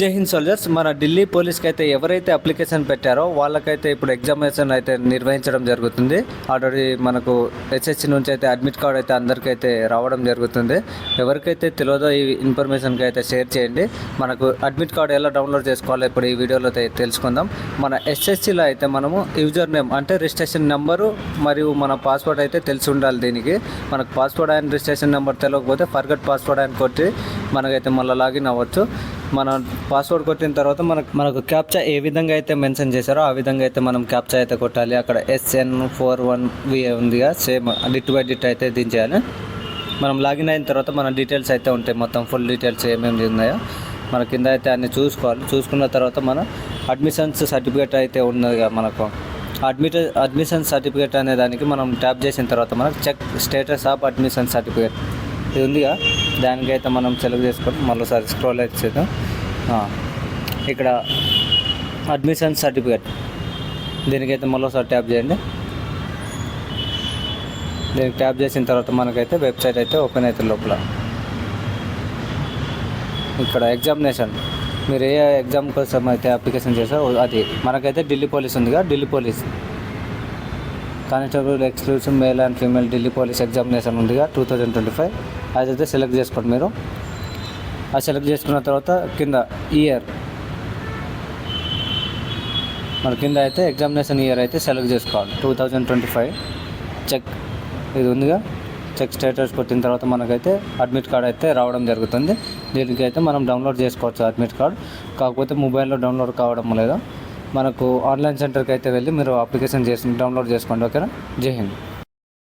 జై హింద్ సోల్జర్స్ మన ఢిల్లీ పోలీస్కి అయితే ఎవరైతే అప్లికేషన్ పెట్టారో వాళ్ళకైతే ఇప్పుడు ఎగ్జామినేషన్ అయితే నిర్వహించడం జరుగుతుంది. ఆల్రెడీ మనకు ఎస్ఎస్సి నుంచి అయితే అడ్మిట్ కార్డ్ అయితే అందరికైతే రావడం జరుగుతుంది. ఎవరికైతే తెలియదో ఈ ఇన్ఫర్మేషన్కి అయితే షేర్ చేయండి. మనకు అడ్మిట్ కార్డ్ ఎలా డౌన్లోడ్ చేసుకోవాలో ఇప్పుడు ఈ వీడియోలో అయితే తెలుసుకుందాం. మన ఎస్ఎస్సిలో అయితే మనము యూజర్ నేమ్ అంటే రిజిస్ట్రేషన్ నెంబరు మరియు మన పాస్వర్డ్ అయితే తెలిసి ఉండాలి దీనికి. మనకు పాస్వర్డ్ అండ్ రిజిస్ట్రేషన్ నెంబర్ తెలియకపోతే ఫర్గట్ పాస్వర్డ్ అని కొట్టి మనకైతే మళ్ళీ లాగిన్ అవ్వచ్చు. మన పాస్వర్డ్ కొట్టిన తర్వాత మనకు మనకు క్యాప్చా ఏ విధంగా అయితే మెన్షన్ చేశారో ఆ విధంగా అయితే మనం క్యాప్చా అయితే కొట్టాలి. అక్కడ ఎస్ఎన్ ఫోర్ వన్ వి ఉందిగా సేమ్ డిట్ బై డిట్ అయితే దించేయాలి మనం లాగిన్ అయిన తర్వాత మన డీటెయిల్స్ అయితే ఉంటాయి. మొత్తం ఫుల్ డీటెయిల్స్ ఏమేమి ఉన్నాయో మన కింద అయితే అన్ని చూసుకోవాలి. చూసుకున్న తర్వాత మన అడ్మిషన్స్ సర్టిఫికేట్ అయితే ఉన్నదిగా మనకు. అడ్మిట్ అడ్మిషన్ సర్టిఫికేట్ అనే దానికి మనం ట్యాప్ చేసిన తర్వాత మనకు check status of admission certificate ఇది ఉందిగా దానికైతే మనం సెలెక్ట్ చేసుకొని మళ్ళీసారి స్క్రోల్ అయితే చేద్దాం. ఇక్కడ అడ్మిషన్ సర్టిఫికేట్. దీనికైతే మళ్ళీసారి ట్యాప్ చేయండి. దీనికి ట్యాప్ చేసిన తర్వాత మనకైతే వెబ్సైట్ అయితే ఓపెన్ అవుతుంది లోపల. ఇక్కడ ఎగ్జామినేషన్. మీరు ఏ ఎగ్జామ్ కోసం అయితే అప్లికేషన్ చేశారో అది. మనకైతే ఢిల్లీ పోలీస్ ఉందిగా Delhi police. Constable exclusive male and female Delhi police examination ఉందిగా టూ థౌజండ్ ట్వంటీ ఫైవ్. అదైతే సెలెక్ట్ చేసుకోండి మీరు. అది సెలెక్ట్ చేసుకున్న తర్వాత కింద ఇయర్ మన కింద అయితే ఎగ్జామినేషన్ ఇయర్ అయితే సెలెక్ట్ చేసుకోవాలి. Two thousand twenty five check ఇది ఉందిగా. చెక్ స్టేటస్ కొట్టిన తర్వాత మనకైతే అడ్మిట్ కార్డ్ అయితే రావడం జరుగుతుంది. దీనికి అయితే మనం డౌన్లోడ్ చేసుకోవచ్చు అడ్మిట్ కార్డ్ కాకపోతే మొబైల్లో డౌన్లోడ్ కావడం లేదు. మనకు ఆన్లైన్ సెంటర్కి అయితే వెళ్ళి మీరు అప్లికేషన్ చేసి డౌన్లోడ్ చేసుకోండి. ఓకేనా? జై హింద్.